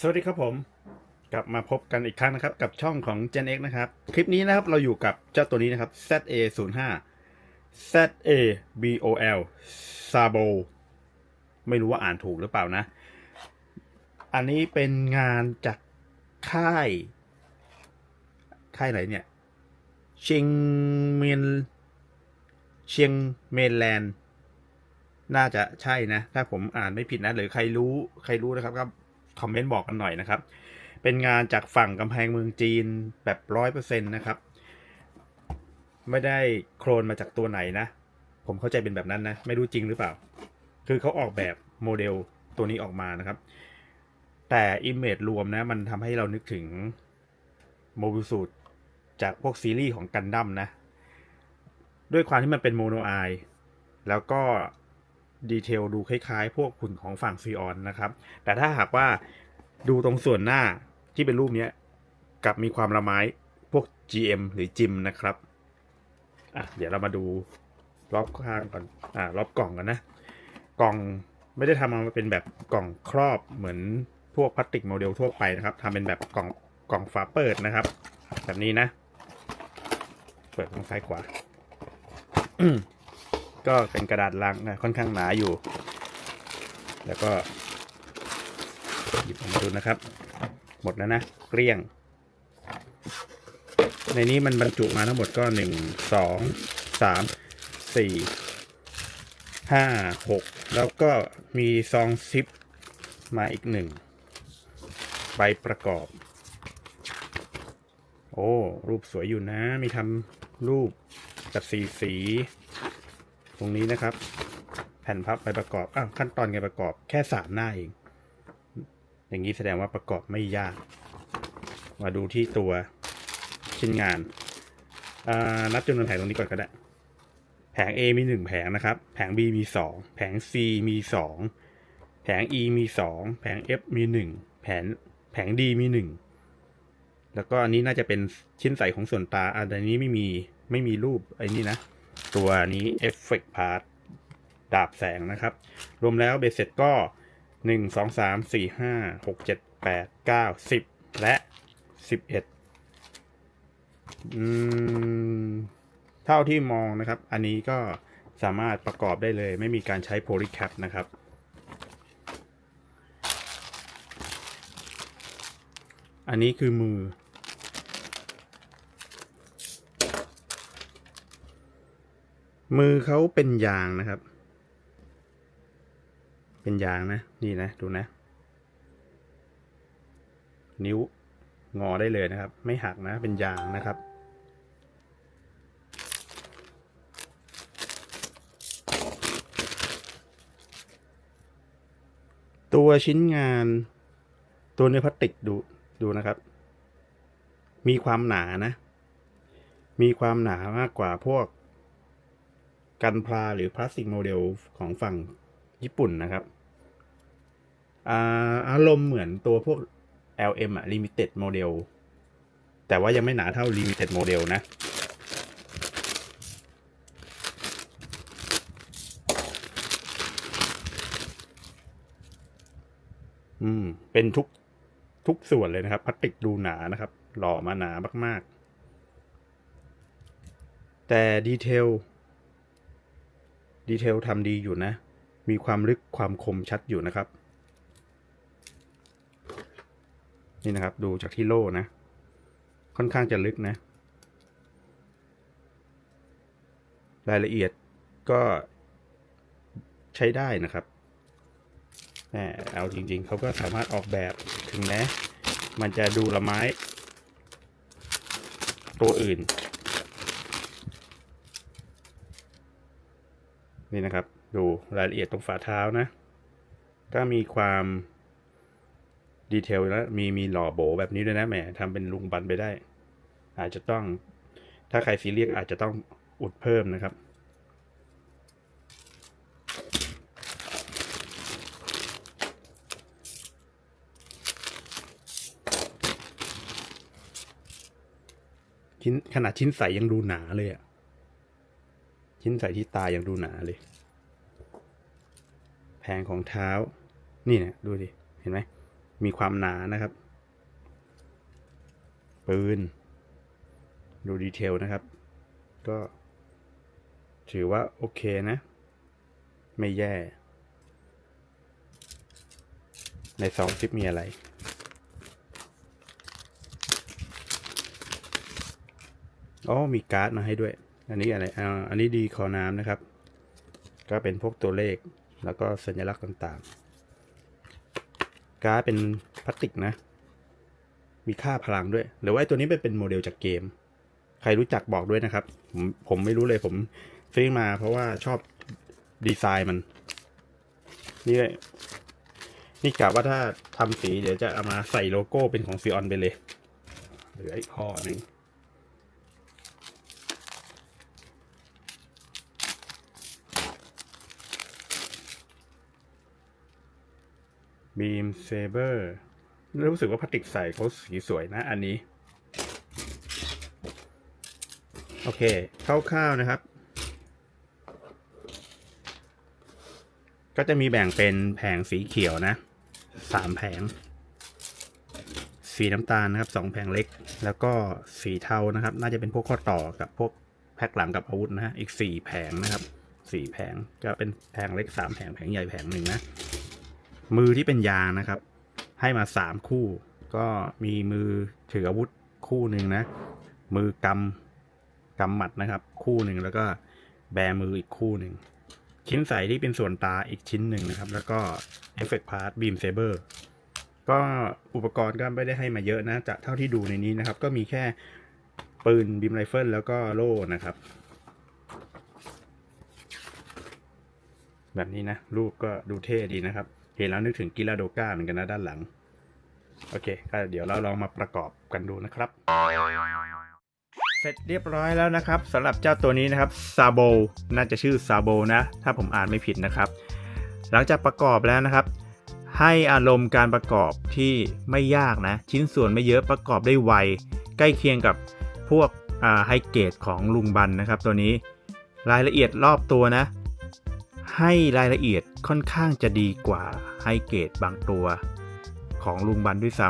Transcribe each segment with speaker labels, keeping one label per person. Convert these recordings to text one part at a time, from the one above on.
Speaker 1: สวัสดีครับผม กลับมาพบกันอีกครั้งนะครับ กับช่องของ Gen X นะครับ คลิปนี้นะครับเราอยู่กับเจ้าตัวนี้นะครับ ZA 0 5 ZA BOL Sabo ไม่รู้ว่าอ่านถูกหรือเปล่านะ อันนี้เป็นงานจากค่าย ค่ายไหนเนี่ย เชียงเมียนเชียงเมนแลนด์น่าจะใช่นะ ถ้าผมอ่านไม่ผิดนะ หรือใครรู้ใครรู้นะครับก็ คอมเมนต์บอกกันหน่อยนะครับ เป็นงานจากฝั่งกำแพงเมืองจีนแบบร้อยเปอร์เซ็นต์นะครับ ไม่ได้โครนมาจากตัวไหนนะ ผมเข้าใจเป็นแบบนั้นนะ ไม่รู้จริงหรือเปล่า คือเขาออกแบบโมเดลตัวนี้ออกมานะครับ แต่อิมเมจรวมนะ มันทำให้เรานึกถึงโมบิลสูตจากพวกซีรีส์ของกันดั้มนะ ด้วยความที่มันเป็นโมโนไอแล้วก็ ดีเทลดูคล้ายๆ พวกหุ่นของฝั่งซีออนนะครับ แต่ถ้าหากว่าดูตรงส่วนหน้าที่เป็นรูปนี้กลับมีความละไม้พวก GM หรือจิมนะครับอะเดี๋ยวเรามาดูรอบข้างก่อนอ่ารอบกล่องกันนะ กล่องไม่ได้ทำมาเป็นแบบกล่องครอบเหมือนพวกพลาสติกโมเดลทั่วไปนะครับทำเป็นแบบกล่องกล่องฝาเปิดนะครับ แบบนี้นะ เปิดทางซ้ายขวา ก็เป็นกระดาษลังนะค่อนข้างหนาอยู่ แล้วก็หยิบออกมาดูนะครับ หมดแล้วนะเกลี้ยง ในนี้มันบรรจุมาทั้งหมดก็หนึ่งสองสามสี่ห้าหกแล้วก็มีซองซิปมาอีกหนึ่งใบประกอบ โอ้ รูปสวยอยู่นะ มีทำรูปกับสีสี ตรงนี้นะครับ แผ่นพับใบประกอบอ้าวขั้นตอนการประกอบแค่สามหน้าเอง อย่างนี้แสดงว่าประกอบไม่ยาก มาดูที่ตัวชิ้นงานนับจำนวนแผงตรงนี้ก่อนก็ได้ แผง A มีหนึ่งแผงนะครับ แผง B มีสองแผง C มีสองแผง E มีสองแผง F มีหนึ่งแผงแผง D มีหนึ่งแล้วก็อันนี้น่าจะเป็นชิ้นใสของส่วนตาอันนี้ไม่มีไม่มีรูปไอ้นี่นะ ตัวนี้ Effect Part ดาบแสงนะครับ รวมแล้วเบสเสร็จก็หนึ่งสองสามสี่ห้าหกเจ็ดแปดเก้าสิบและสิบเอ็ดอืมเท่าที่มองนะครับ อันนี้ก็สามารถประกอบได้เลย ไม่มีการใช้โพลีแคปนะครับ อันนี้คือมือ มือเขาเป็นยางนะครับ เป็นยางนะ นี่นะ ดูนะ นิ้วงอได้เลยนะครับ ไม่หักนะ เป็นยางนะครับ ตัวชิ้นงาน ตัวเนื้อพลาสติกดู ดูนะครับ มีความหนานะ มีความหนามากกว่าพวก กันพลาหรือพลาสติกโมเดลของฝั่งญี่ปุ่นนะครับอาอารมณ์เหมือนตัวพวก LM อะ Limited Model แต่ว่ายังไม่หนาเท่า Limited Model นะ อืม เป็นทุกทุกส่วนเลยนะครับพลาสติกดูหนานะครับ หล่อมาหนามาก ๆ แต่ดีเทล ดีเทลทำดีอยู่นะ มีความลึกความคมชัดอยู่นะครับ นี่นะครับดูจากที่โล่นะ ค่อนข้างจะลึกนะ รายละเอียดก็ใช้ได้นะครับแหมเอาจริงๆ เขาก็สามารถออกแบบถึงแม้มันจะดูละไม้ ตัวอื่น นี่นะครับ ดูรายละเอียดตรงฝ่าเท้านะ ก็มีความดีเทลแล้วมีมีหล่อโบแบบนี้ด้วยนะแหมทำเป็นลุงบันไปได้ อาจจะต้องถ้าใครซีเรียสอาจจะต้องอุดเพิ่มนะครับ ชิ้นขนาดชิ้นใสยังดูหนาเลยอะ ชิ้นใส่ที่ตายังดูหนาเลย แผงของเท้า นี่นะดูดิ เห็นไหม มีความหนานะครับ ปืน ดูดีเทลนะครับ ก็ ถือว่าโอเคนะ ไม่แย่ ในสองซิปมีอะไรอ๋อมีการ์ดมาให้ด้วย อันนี้อะไรอ่าอันนี้ดีคอน้ำนะครับ ก็เป็นพวกตัวเลขแล้วก็สัญลักษณ์ต่างๆ การ์ดเป็นพลาสติกนะ มีค่าพลังด้วย หรือว่าตัวนี้เป็นเป็นโมเดลจากเกม ใครรู้จักบอกด้วยนะครับ ผมผมไม่รู้เลยผมซื้อมาเพราะว่าชอบดีไซน์มัน นี่เลยนี่กะว่าถ้าทำสีเดี๋ยวจะเอามาใส่โลโก้เป็นของซีออนไปเลยเหลืออีกข้อหนึ่ง บีมเซเบอร์รู้สึกว่าพลาสติกใส่เขาสีสวยนะอันนี้ โอเคคร่าวๆนะครับ ก็จะมีแบ่งเป็นแผงสีเขียวนะสามแผง สีน้ำตาลนะครับสองแผงเล็ก แล้วก็สีเทานะครับ น่าจะเป็นพวกข้อต่อกับพวกแพ็คหลังกับอาวุธนะฮะอีกสี่แผงนะครับสี่แผงก็เป็นแผงเล็กสามแผงแผงใหญ่แผงหนึ่งนะ มือที่เป็นยางนะครับ ให้มาสามคู่ ก็มีมือถืออาวุธคู่หนึ่งนะ มือกำกำหมัดนะครับ คู่หนึ่งแล้วก็แบมืออีกคู่หนึ่งชิ้นใส่ที่เป็นส่วนตาอีกชิ้นหนึ่งนะครับ แล้วก็เอฟเฟกต์พาร์ตบีมเซเบอร์ก็อุปกรณ์ก็ไม่ได้ให้มาเยอะนะจากเท่าที่ดูในนี้นะครับ ก็มีแค่ปืนบีมไรเฟิลแล้วก็โล่นะครับ แบบนี้นะ รูปก็ดูเท่ดีนะครับ เห็นแล้วนึกถึงกิลาโดก้าเหมือนกันนะด้านหลัง โอเคก็เดี๋ยวเราลองมาประกอบกันดูนะครับ เสร็จเรียบร้อยแล้วนะครับสำหรับเจ้าตัวนี้นะครับซาโบน่าจะชื่อซาโบนะ ถ้าผมอ่านไม่ผิดนะครับ หลังจากประกอบแล้วนะครับ ให้อารมณ์การประกอบที่ไม่ยากนะ ชิ้นส่วนไม่เยอะประกอบได้ไว ใกล้เคียงกับพวกไฮเกรดของลุงบันนะครับ ตัวนี้รายละเอียดรอบตัวนะ ให้รายละเอียดค่อนข้างจะดีกว่าไฮเกรดบางตัวของลุงบันด้วยซ้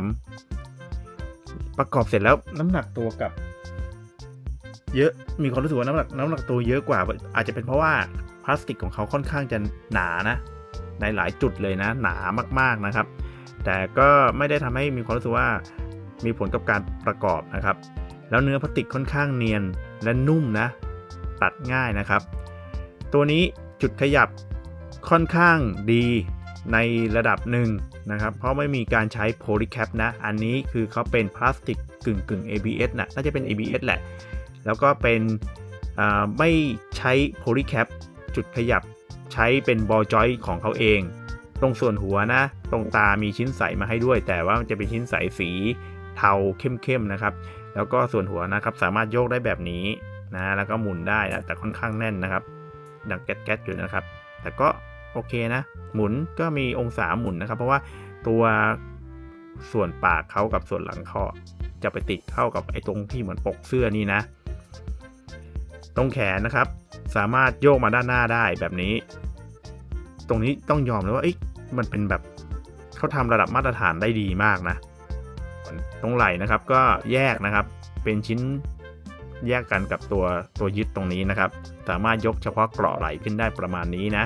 Speaker 1: ำประกอบเสร็จแล้วน้ำหนักตัวกับ เยอะมีความรู้สึกว่าน้ำหนักน้ำหนักตัวเยอะกว่า อาจจะเป็นเพราะว่าพลาสติกของเขาค่อนข้างจะหนานะ ในหลายจุดเลยนะ หนามากๆนะครับ แต่ก็ไม่ได้ทำให้มีความรู้สึกว่ามีผลกับการประกอบนะครับ แล้วเนื้อพลาสติกค่อนข้างเนียนและนุ่มนะ ตัดง่ายนะครับ ตัวนี้ จุดขยับค่อนข้างดีในระดับหนึ่งนะครับ เพราะไม่มีการใช้โพลีแคปนะ อันนี้คือเขาเป็นพลาสติกกึ่งกึ่ง ABS นะน่าจะเป็น ABS แหละ แล้วก็เป็นไม่ใช้โพลีแคปจุดขยับใช้เป็นบอลจอยของเขาเอง ตรงส่วนหัวนะ ตรงตามีชิ้นใสมาให้ด้วย แต่ว่ามันจะเป็นชิ้นใสสีเทาเข้มๆนะครับ แล้วก็ส่วนหัวนะครับสามารถโยกได้แบบนี้นะ แล้วก็หมุนได้นะแต่ค่อนข้างแน่นนะครับ ดังแก๊สๆอยู่นะครับ แต่ก็โอเคนะ หมุนก็มีองศาหมุนนะครับ เพราะว่าตัวส่วนปากเขากับส่วนหลังเขาจะไปติดเข้ากับไอ้ตรงที่เหมือนปกเสื้อนี่นะ ตรงแขนนะครับ สามารถโยกมาด้านหน้าได้แบบนี้ ตรงนี้ต้องยอมเลยว่ามันเป็นแบบเขาทำระดับมาตรฐานได้ดีมากนะ ตรงไหล่นะครับก็แยกนะครับ เป็นชิ้น แยกกันกับตัวตัวยึดตรงนี้นะครับ สามารถยกเฉพาะเกราะไหล่ขึ้นได้ประมาณนี้นะ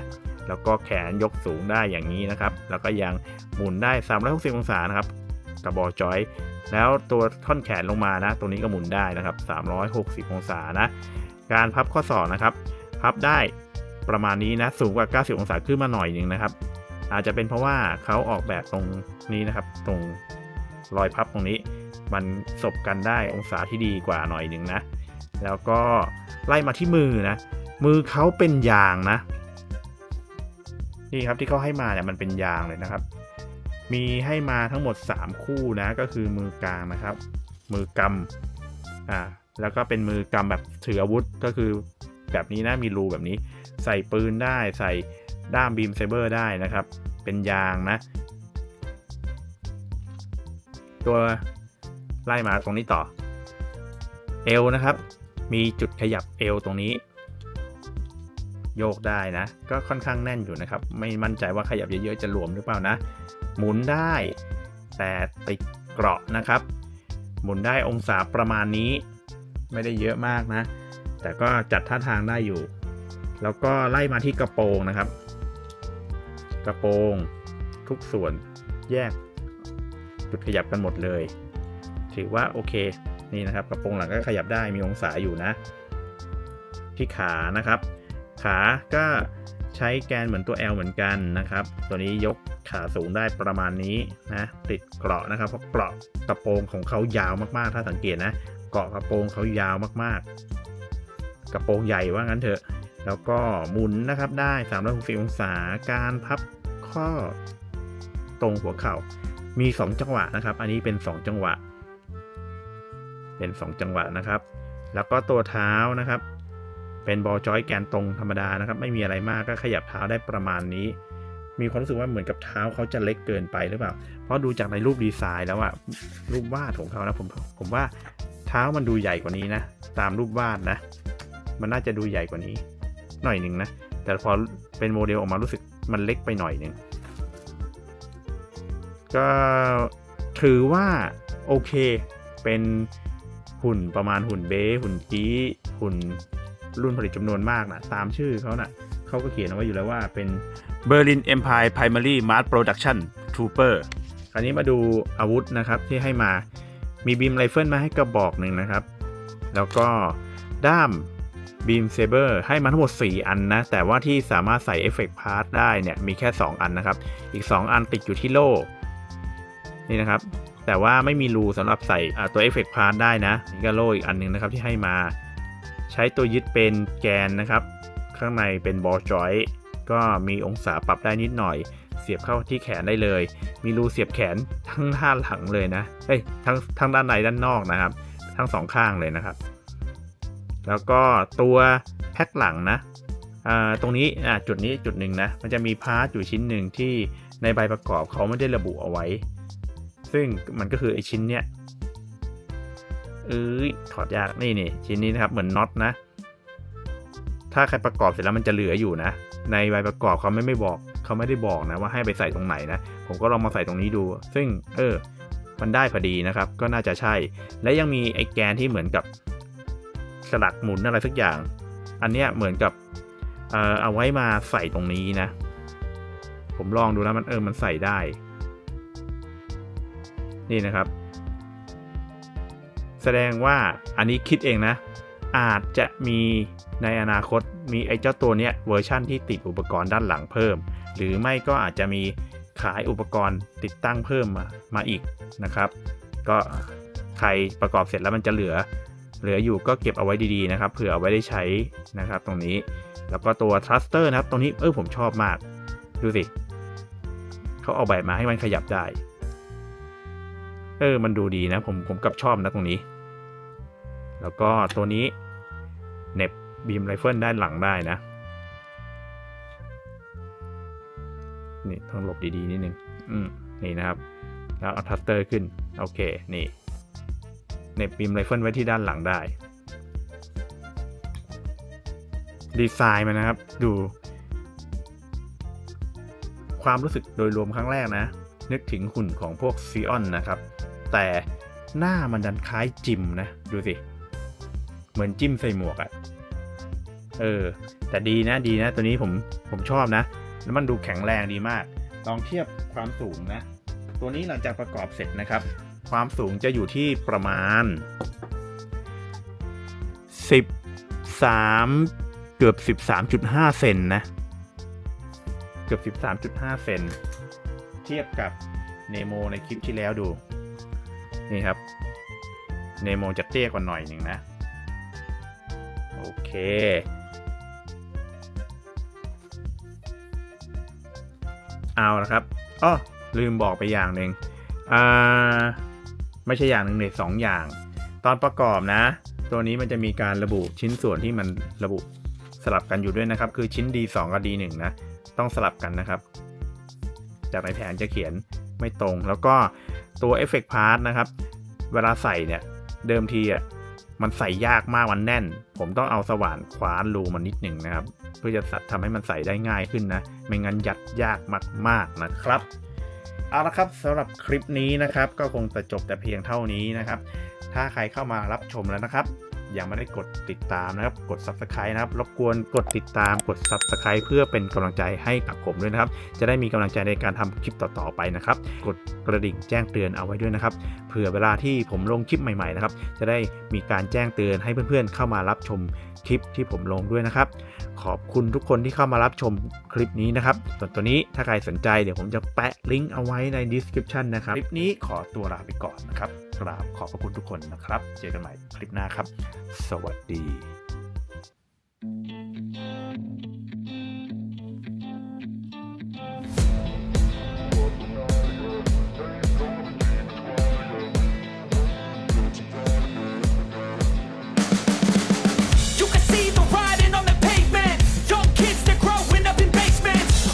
Speaker 1: แล้วก็แขนยกสูงได้อย่างนี้นะครับ แล้วก็ยังหมุนได้ 360 องศานะครับกับบอลจอย แล้วตัวท่อนแขนลงมานะ ตรงนี้ก็หมุนได้นะครับ 360 องศานะ การพับข้อศอกนะครับ พับได้ประมาณนี้นะ สูงกว่า 90 องศาขึ้นมาหน่อยหนึ่งนะครับ อาจจะเป็นเพราะว่าเขาออกแบบตรงนี้นะครับ ตรงรอยพับตรงนี้ มันสบกันได้องศาที่ดีกว่าหน่อยหนึ่งนะ แล้วก็ไล่มาที่มือนะ มือเขาเป็นยางนะ นี่ครับที่เขาให้มาเนี่ยมันเป็นยางเลยนะครับ มีให้มาทั้งหมด 3 คู่นะ ก็คือมือกลางนะครับ มือกำอ่าแล้วก็เป็นมือกำแบบถืออาวุธก็คือแบบนี้นะมีรูแบบนี้ ใส่ปืนได้ใส่ด้ามบีมเซเบอร์ได้นะครับ เป็นยางนะ ตัวไล่มาตรงนี้ต่อ เอวนะครับ มีจุดขยับเอวตรงนี้ โยกได้นะ ก็ค่อนข้างแน่นอยู่นะครับ ไม่มั่นใจว่าขยับเยอะๆจะหลวมหรือเปล่านะ หมุนได้ แต่ติดเกราะนะครับ หมุนได้องศาประมาณนี้ ไม่ได้เยอะมากนะ แต่ก็จัดท่าทางได้อยู่ แล้วก็ไล่มาที่กระโปรงนะครับ กระโปรงทุกส่วนแยกจุดขยับกันหมดเลย ถือว่าโอเค นี่นะครับกระโปรงหลังก็ขยับได้มีองศาอยู่นะ ที่ขานะครับ ขาก็ใช้แกนเหมือนตัว L เหมือนกันนะครับ ตัวนี้ยกขาสูงได้ประมาณนี้นะติดเกราะนะครับ เพราะเกราะกระโปรงของเขายาวมากๆ ถ้าสังเกตนะเกาะกระโปรงเขายาวมากๆ กระโปรงใหญ่ว่างั้นเถอะ แล้วก็หมุนนะครับได้360องศาการพับข้อตรงหัวเข่ามี 2 จังหวะนะครับ อันนี้เป็น 2 จังหวะ เป็น 2 จังหวะนะครับ แล้วก็ตัวเท้านะครับ เป็นบอลจอยแกนตรงธรรมดานะครับ ไม่มีอะไรมากก็ขยับเท้าได้ประมาณนี้ มีความรู้สึกว่าเหมือนกับเท้าเขาจะเล็กเกินไปหรือเปล่า เพราะดูจากในรูปดีไซน์แล้วอะรูปวาดของเขานะผมผมว่าเท้ามันดูใหญ่กว่านี้นะ ตามรูปวาดนะ มันน่าจะดูใหญ่กว่านี้ หน่อยหนึ่งนะ แต่พอเป็นโมเดลออกมารู้สึกมันเล็กไปหน่อยหนึ่งก็ถือว่าโอเคเป็น หุ่นประมาณหุ่นเบหุ่นกี้หุ่นรุ่นผลิตจำนวนมากนะตามชื่อเขานะ่ะเขาก็เขียนเอาไว้อยู่แล้วว่าเป็น Berlin Empire Primary Mass Production Trooper คราวนี้มาดูอาวุธนะครับที่ให้มามีบีมไรเฟิลมาให้กระบอกหนึ่งนะครับ แล้วก็ด้ามบีมเซเบอร์ให้มาทั้งหมด 4 อันนะ แต่ว่าที่สามารถใส่เอฟเฟกต์พาร์ทได้เนี่ย มีแค่ 2 อันนะครับ อีก 2 อันติดอยู่ที่โล่ นี่นะครับ แต่ว่าไม่มีรูสำหรับใส่ตัวเอฟเฟกต์พาร์ทได้นะนี่ก็โล่อีกอันหนึงนะครับที่ให้มา ใช้ตัวยึดเป็นแกนนะครับ ข้างในเป็นบอลจอยก็มีองศาปรับได้นิดหน่อย เสียบเข้าที่แขนได้เลย มีรูเสียบแขนทั้งด้านหลังเลยนะเอ้ยทั้งทั้งด้านในด้านนอกนะครับ ทั้งสองข้างเลยนะครับ แล้วก็ตัวแพ็คหลังนะตรงนี้จุดนี้จุดหนึ่งนะมันจะมีพาร์ทอยู่ชิ้นหนึ่งที่ในใบประกอบเขาไม่ได้ระบุเอาไว้ ซึ่งมันก็คือไอชิ้นเนี้ยเอ้ยถอดยากนี่นี่ชิ้นนี้นะครับเหมือนน็อตนะ ถ้าใครประกอบเสร็จแล้วมันจะเหลืออยู่นะ ในใบประกอบเขาไม่ไม่บอกเขาไม่ได้บอกนะว่าให้ไปใส่ตรงไหนนะ ผมก็ลองมาใส่ตรงนี้ดู ซึ่งเออ มันได้พอดีนะครับ ก็น่าจะใช่ และยังมีไอแกนที่เหมือนกับสลักหมุนอะไรสักอย่าง อันเนี้ยเหมือนกับเออเอาไว้มาใส่ตรงนี้นะ ผมลองดูแล้วมันเออมันใส่ได้ นี่นะครับ แสดงว่าอันนี้คิดเองนะ อาจจะมีในอนาคตมีไอ้เจ้าตัวเนี้ยเวอร์ชั่นที่ติดอุปกรณ์ด้านหลังเพิ่ม หรือไม่ก็อาจจะมีขายอุปกรณ์ติดตั้งเพิ่มมามาอีกนะครับ ก็ใครประกอบเสร็จแล้วมันจะเหลือ เหลืออยู่ก็เก็บเอาไว้ดีๆนะครับเผื่อเอาไว้ได้ใช้นะครับ ตรงนี้แล้วก็ตัวทรัสเตอร์นะครับ ตรงนี้เออผมชอบมาก ดูสิเขาเอาแบบมาให้มันขยับได้ เออ มันดูดีนะ ผมผมกับชอบนะตรงนี้ แล้วก็ตัวนี้เน็บบีมไรเฟิลด้านหลังได้นะ นี่ต้องหลบดีๆนิดนึง อืม นี่นะครับ แล้วเอาทัสเตอร์ขึ้น โอเค นี่เน็บบีมไรเฟิลไว้ที่ด้านหลังได้ ดีไซน์มันนะครับ ดู ความรู้สึกโดยรวมครั้งแรกนะ นึกถึงหุ่นของพวกซีออนนะครับ แต่หน้ามันดันคล้ายจิมนะ ดูสิ เหมือนจิ้มใส่หมวกอะเออ แต่ดีนะดีนะ ตัวนี้ผมผมชอบนะแล้วมันดูแข็งแรงดีมาก ลองเทียบความสูงนะ ตัวนี้หลังจากประกอบเสร็จนะครับ ความสูงจะอยู่ที่ประมาณ 13 เกือบ 13.5 เซนนะ เกือบ 13.5 เซน เทียบกับเนโมในคลิปที่แล้วดู นี่ครับเนโมจะเตี้ยกว่าหน่อยหนึ่งนะ โอเค เอาละครับอ้อลืมบอกไปอย่างหนึ่งอ่าไม่ใช่อย่างหนึ่งเลยสองอย่าง ตอนประกอบนะ ตัวนี้มันจะมีการระบุชิ้นส่วนที่มันระบุสลับกันอยู่ด้วยนะครับ คือชิ้น D2 กับ D1 นะ ต้องสลับกันนะครับ จากในแผนจะเขียนไม่ตรง แล้วก็ ตัวเอฟเฟกต์พาร์ทนะครับ เวลาใส่เนี่ยเดิมทีอะมันใส่ยากมากมันแน่น ผมต้องเอาสว่านคว้านรูมันนิดหนึ่งนะครับ เพื่อจะทำให้มันใส่ได้ง่ายขึ้นนะ ไม่งั้นยัดยากมาก ๆนะครับ เอาละครับสำหรับคลิปนี้นะครับ ก็คงจะจบแต่เพียงเท่านี้นะครับ ถ้าใครเข้ามารับชมแล้วนะครับ ยังไม่ได้กดติดตามนะครับ กด Subscribe นะครับ รบกวนกดติดตาม กด Subscribe เพื่อเป็นกำลังใจให้กับผมด้วยนะครับ จะได้มีกำลังใจในการทำคลิปต่อๆไปนะครับ กดกระดิ่งแจ้งเตือนเอาไว้ด้วยนะครับ เผื่อเวลาที่ผมลงคลิปใหม่ๆนะครับ จะได้มีการแจ้งเตือนให้เพื่อนๆ เข้ามารับชมคลิปที่ผมลงด้วยนะครับ ขอบคุณทุกคนที่เข้ามารับชมคลิปนี้นะครับ ส่วนตัวนี้ถ้าใครสนใจเดี๋ยวผมจะแปะลิงก์เอาไว้ใน description นะครับ คลิปนี้ขอตัวลาไปก่อนนะครับ ราบขอบพระคุณทุกคนนะครับ เจอกันใหม่คลิปหน้าครับ สวัสดี